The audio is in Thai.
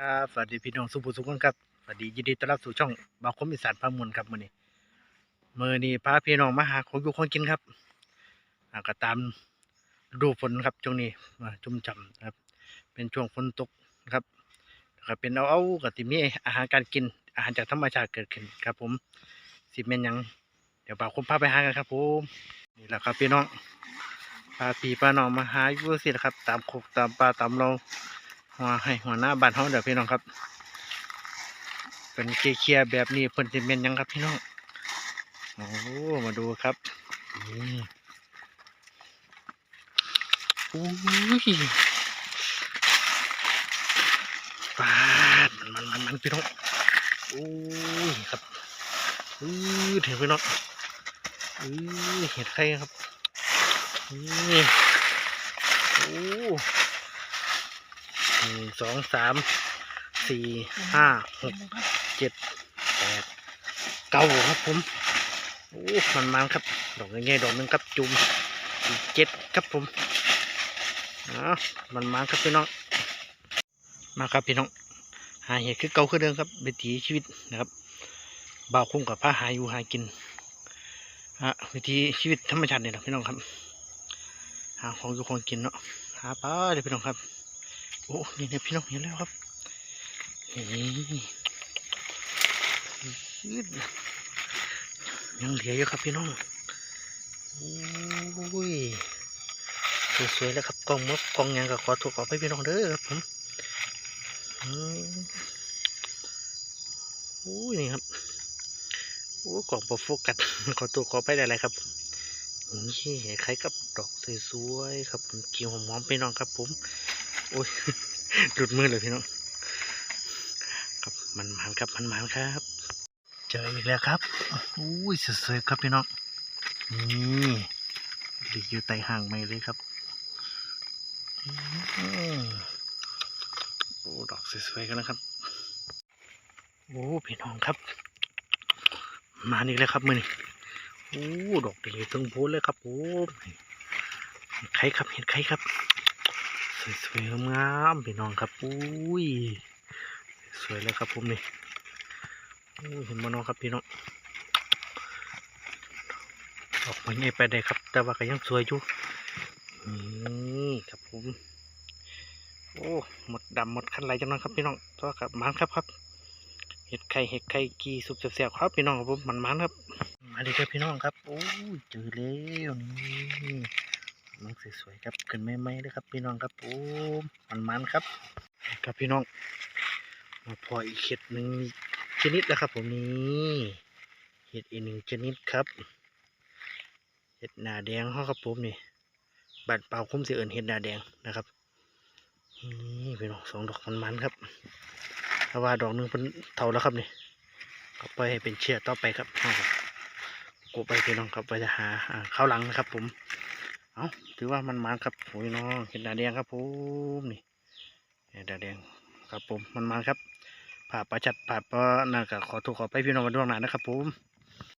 ครับสวัสดีพี่น้องสุภูสุขคนครับสวัสดียินดีต้อนรับสู่ช่องบาคมอีสานพามวลครับมื้อนี้มื้อนี้พาพี่น้องมาหาของอยู่ของกินครับอ่าก็ตามฤดูฝนครับช่วงนี้มาจุ่มจำครับ เป็นช่วงฝนตกนะครับก็เป็นเอาเอาก็สิมีอาหารการกินอาหารจากธรรมชาติเกิดขึ้นครับ ผมสิแม่นหยัง เดี๋ยวบ่าวคมพาไปหากันครับผมนี่แหละครับพี่น้องพาพี่พาน้องมาหาอยู่สิละครับ ตามโคกตามป่าตามเรา หัวให้หัวหน้าบ้านเฮาเดี๋ยวพี่น้องครับ เป็นเคลียร์แบบนี้เพิ่นสิแม่นยังครับพี่น้องโอ้มาดูครับนี่โอ้ยปาดมันมันมันมันพี่น้องโอ้ยครับอือเห็นพี่น้องอือเห็ดไข่ครับนี่โอ้ หนึ่งสองสามสี่ห้าหกเจ็ดแปดเก้าครับผมโอ้มันมันครับ ดอกง่ายๆดอกนึงครับจุ่มอีกเจ็ดครับผมอ๋อมันมันครับพี่น้องมาครับพี่น้องหาเห็ดคือเก่าคือเดิมครับวิถีชีวิตนะครับบ่าวคุ้มกับผ้าหาอยู่หากินฮะวิถีชีวิตธรรมชาติเนี่ยนะพี่น้องครับ หาของอยู่ของกินเนาะหาปลาเดี๋ยวพี่น้องครับ โอ้นี่เนี่ยพี่น้องเห็นแล้วครับนี่ยืดยังเหลืออยู่ครับพี่น้องโอ้ยสวยๆแล้วครับกล้องมดกล้องยังก็ขอถูกขอไปพี่น้องเด้อครับผมอืมโอ้ยนี่ครับโอ้กล่องโปรโฟกัสขอตัวขอไปได้ไรครับ นี่คล้ายกับดอกสวยๆครับผมกิ่วหอมๆพี่น้องครับ ผมโอ้ยหลุดมือเลยพี่น้องครับมันมันครับมันมันครับ เจออีกแล้วครับอุ้ยสวยๆครับพี่น้องนี่ดีอยู่ใต้ห่างไม่เลยครับโอ้ดอกสวยๆกันนะครับโอ้พี่น้องครับ มาอีกแล้วครับมือนี่ โอ้ดอกดีทั้งพูนเลยครับโอ้เห็ดไข่ครับเห็ดไข่ครับ สวยๆงามๆพี่น้องครับอุ้ยสวยเลยครับผมนี่อุ้ยเห็นมานองครับพี่น้องออกมาไงไปได้ครับ แต่ว่าก็ยังสวยอยู่นี่ครับผมโอ้หมดดำหมดคันไหลจังนั้นครับพี่น้องตัวกับมันครับครับเห็ดไข่เห็ดไข่กีสุบเสียบครับพี่น้องครับผมมันมันครับ มาดีครับพี่น้องครับโอ้ยเจอแล้วนี่น้องสวยๆครับขึ้นไม่ไม่เลยครับ พี่น้องครับโอ้มันมันๆครับ ครับพี่น้อง มาพออีกเห็ดหนึ่งชนิดแล้วครับ ผมนี่เห็ดอีกหนึ่งชนิดครับเห็ดหนาแดงเขาครับผมนี่บัดเปล่าคุ้มเสียเอินเห็ดหนาแดงนะครับนี่พี่น้องสองดอกมันมันๆครับเพราะว่าดอกหนึ่งเป็นเท่าแล้วครับนี่ก็ไปให้เป็นเชือกต่อไปครับ กบกูไปพี่น้องครับไปจะหาอ่าข้าวหลังนะครับ ผม เอาถือว่ามันมาครับโอ้ยน้องเห็นดาแดงครับผมนี่เห็ดดาแดงครับผมมันมาครับผ่าประชัดผ่าปะน่าก็ขอถูกขอไปพี่น้องมาด้วยหนานะครับผม